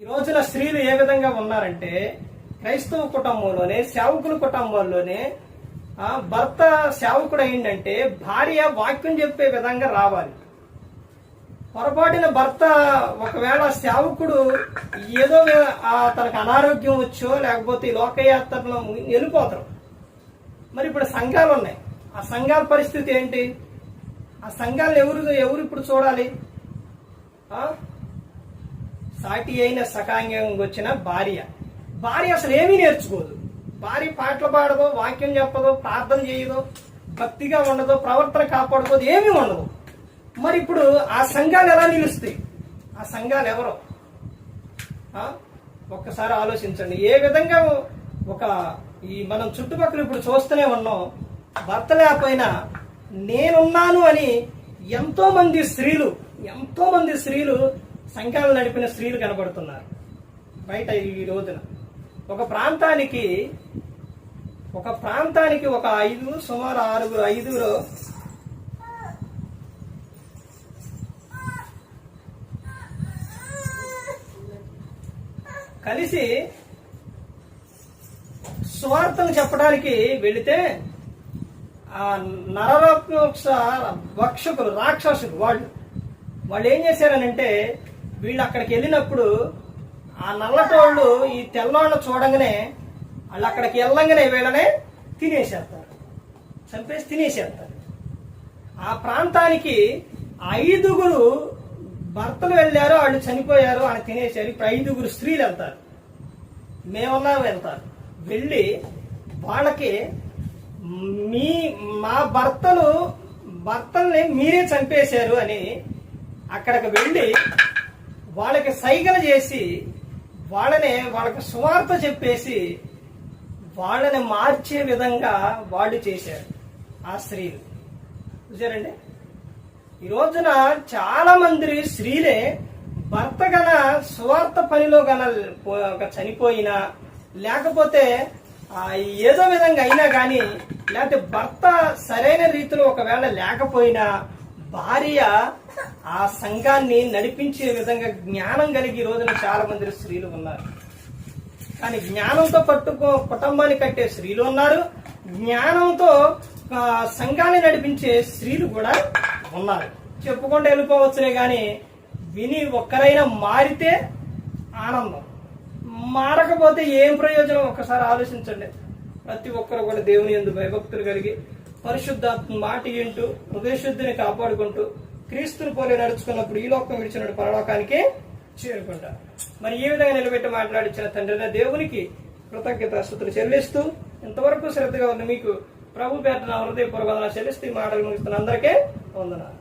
ఈ రోజున స్త్రీలు ఏ విధంగా ఉన్నారంటే క్రైస్తవ కుటుంబంలోనే సేవకుల కుటుంబంలోనే భర్త సేవకుడు అయిందంటే భార్య వాక్యం చెప్పే విధంగా రావాలి. పొరపాటిన భర్త ఒకవేళ సేవకుడు ఏదో తనకు అనారోగ్యం వచ్చో లేకపోతే ఈ లోకయాత్రలో వెళ్ళిపోతారు. మరి ఇప్పుడు సంఘాలు ఉన్నాయి. ఆ సంఘాల పరిస్థితి ఏంటి? ఆ సంఘాలను ఎవరు ఎవరు ఇప్పుడు చూడాలి? సాటి అయిన సకాంగంగా వచ్చిన భార్య. భార్య అసలు ఏమీ నేర్చుకోదు. భార్య పాటలు పాడదు వాక్యం చెప్పదు ప్రార్థన చేయదు భక్తిగా ఉండదు ప్రవర్తన కాపాడుకోదు ఏమీ ఉండదు. మరి ఇప్పుడు ఆ సంఘాలు ఎలా నిలుస్తాయి? ఆ సంఘాలు ఎవరు? ఒక్కసారి ఆలోచించండి. ఏ విధంగా ఒక ఈ మనం చుట్టుపక్కల ఇప్పుడు చూస్తూనే ఉన్నాం. భర్త లేకపోయినా నేనున్నాను అని ఎంతో మంది స్త్రీలు ఎంతో మంది స్త్రీలు సంఘాలు నడిపిన స్త్రీలు కనబడుతున్నారు. బయట ఈ రోజున ఒక ప్రాంతానికి ఒక ప్రాంతానికి ఒక ఐదు సుమారు ఆరుగురు ఐదుగురు కలిసి స్వార్థను చెప్పడానికి వెళితే ఆ నరరాక్ష భక్షకులు రాక్షసులు వాళ్ళు వాళ్ళు ఏం చేశారనంటే వీళ్ళు అక్కడికి వెళ్ళినప్పుడు ఆ నల్లటోళ్ళు ఈ తెల్లవాళ్ళు చూడంగానే వాళ్ళు అక్కడికి వెళ్ళంగానే వీళ్ళనే తినేసేస్తారు. చంపేసి తినేసేస్తారు. ఆ ప్రాంతానికి ఐదుగురు భర్తలు వెళ్ళారు వాళ్ళు చనిపోయారు అని తినేశారు ఇప్పుడు ఐదుగురు స్త్రీలు వెళ్తారు. మేమన్నా వెళ్తారు. వెళ్ళి వాళ్ళకి మీ మా భర్తలు భర్తల్ని మీరే చంపేశారు అని అక్కడికి వెళ్ళి వాళ్ళకి సైగలు చేసి వాళ్ళనే వాళ్ళకి సువార్త చెప్పేసి వాళ్ళని మార్చే విధంగా వాళ్ళు చేశారు ఆ స్త్రీలు. చూసారండి ఈ రోజున చాలా మంది స్త్రీలే భర్త గన సువార్త పనిలో గన పో- ఒక చనిపోయినా లేకపోతే ఏదో విధంగా అయినా కానీ లేకపోతే భర్త సరైన రీతిలో ఒకవేళ లేకపోయినా భార్య ఆ సంఘాన్ని నడిపించే విధంగా జ్ఞానం కలిగి ఈ రోజున చాలా మంది స్త్రీలు ఉన్నారు. కానీ జ్ఞానంతో పట్టుకో కుటుంబాన్ని కట్టే స్త్రీలు ఉన్నారు. జ్ఞానంతో సంఘాన్ని నడిపించే స్త్రీలు కూడా ఉన్నారు. చెప్పుకుంటూ వెళ్ళిపోవచ్చునే కానీ విని ఒక్కరైనా మారితే ఆనందం. మారకపోతే ఏం ప్రయోజనం? ఒక్కసారి ఆలోచించండి. ప్రతి ఒక్కరు కూడా దేవుని ఎందు భయభక్తులు కలిగి పరిశుద్ధాత్మ మాట వింటూ హృదయశుద్ధిని కాపాడుకుంటూ క్రీస్తుని పోలే నడుచుకున్నప్పుడు ఈ లోకం విడిచినట్టు పరలోకానికి చేరుకుంటారు. మరి ఈ విధంగా నిలబెట్టి మాట్లాడించిన తండ్రి దేవునికి కృతజ్ఞత స్థుతులు చెల్లిస్తూ ఇంతవరకు శ్రద్ధగా ఉన్న మీకు ప్రభు పేట నా హృదయపూర్వక చెల్లిస్తూ ఈ మాటలు ముగిస్తున్న అందరికీ వందనాలు.